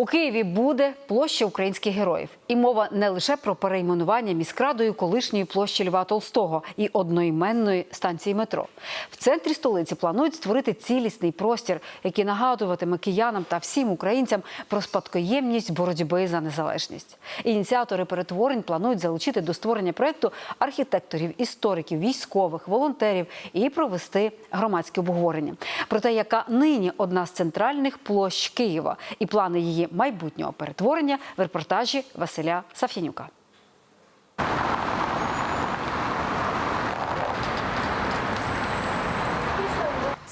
У Києві буде площа українських героїв. І мова не лише про перейменування міськрадою колишньої площі Льва Толстого і одноіменної станції метро. В центрі столиці планують створити цілісний простір, який нагадуватиме киянам та всім українцям про спадкоємність боротьби за незалежність. Ініціатори перетворень планують залучити до створення проекту архітекторів, істориків, військових, волонтерів і провести громадське обговорення про те, яка нині одна з центральних площ Києва і плани її майбутнього перетворення в репортажі Василя Саф'янюка.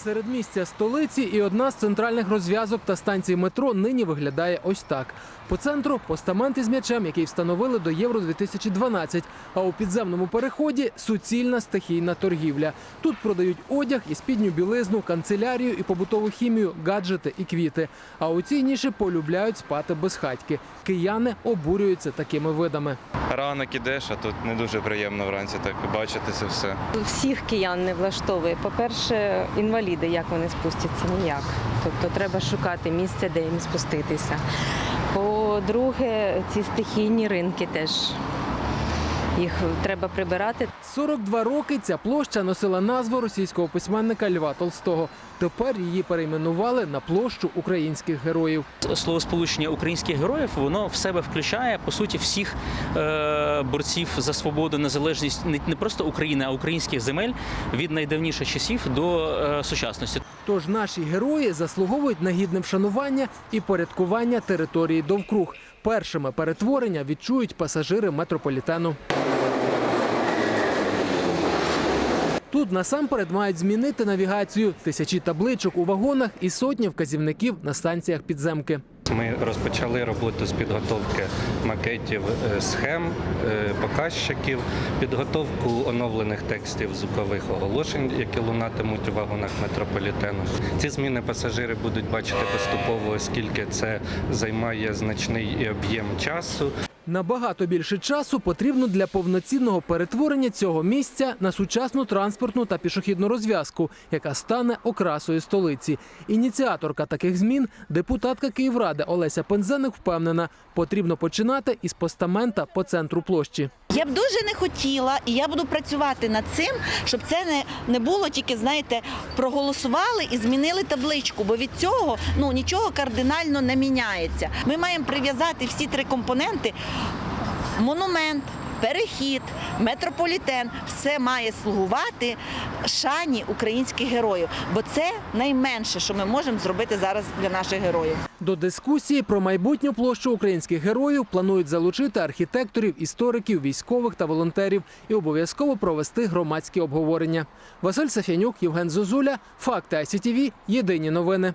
Середмістя столиці і одна з центральних розв'язок та станцій метро нині виглядає ось так. По центру постамент із м'ячем, який встановили до Євро 2012 А у підземному переході суцільна стихійна торгівля. Тут продають одяг і спідню білизну, канцелярію і побутову хімію, гаджети і квіти. А у цій ніші полюбляють спати безхатьки. Кияни обурюються такими видами. Ранок ідеш, а тут не дуже приємно вранці так бачити це все. всіх киян не влаштовує. По-перше, інваліди, як вони спустяться, ніяк. Тобто треба шукати місце, де їм спуститися. По-друге, ці стихійні ринки теж їх треба прибирати. 42 роки ця площа носила назву російського письменника Льва Толстого. Тепер її перейменували на площу українських героїв. словосполучення українських героїв воно в себе включає по суті всіх е, борців за свободу, незалежність не, не просто України, а українських земель від найдавніших часів до е, сучасності. Тож наші герої заслуговують на гідне вшанування і порядкування території довкруг. Першими перетворення відчують пасажири метрополітену. Тут насамперед мають змінити навігацію, тисячі табличок у вагонах і сотні вказівників на станціях підземки. Ми розпочали роботу з підготовки макетів е, схем, е, показчиків, підготовку оновлених текстів звукових оголошень, які лунатимуть у вагонах метрополітену. Ці зміни пасажири будуть бачити поступово, оскільки це займає значний об'єм часу. Набагато більше часу потрібно для повноцінного перетворення цього місця на сучасну транспортну та пішохідну розв'язку, яка стане окрасою столиці. Ініціаторка таких змін, депутатка Київради Олеся Пензеник впевнена, потрібно починати із постамента по центру площі. Я б дуже не хотіла, і я буду працювати над цим, щоб це не, не було тільки, знаєте, проголосували і змінили табличку, бо від цього ну нічого кардинально не міняється. Ми маємо прив'язати всі три компоненти: монумент. Перехід, метрополітен все має слугувати шані українських героїв, бо це найменше, що ми можемо зробити зараз для наших героїв. До дискусії про майбутню площу українських героїв планують залучити архітекторів, істориків, військових та волонтерів і обов'язково провести громадські обговорення. Василь Сафянюк, Євген Зозуля, Факти ICTV, Єдині новини.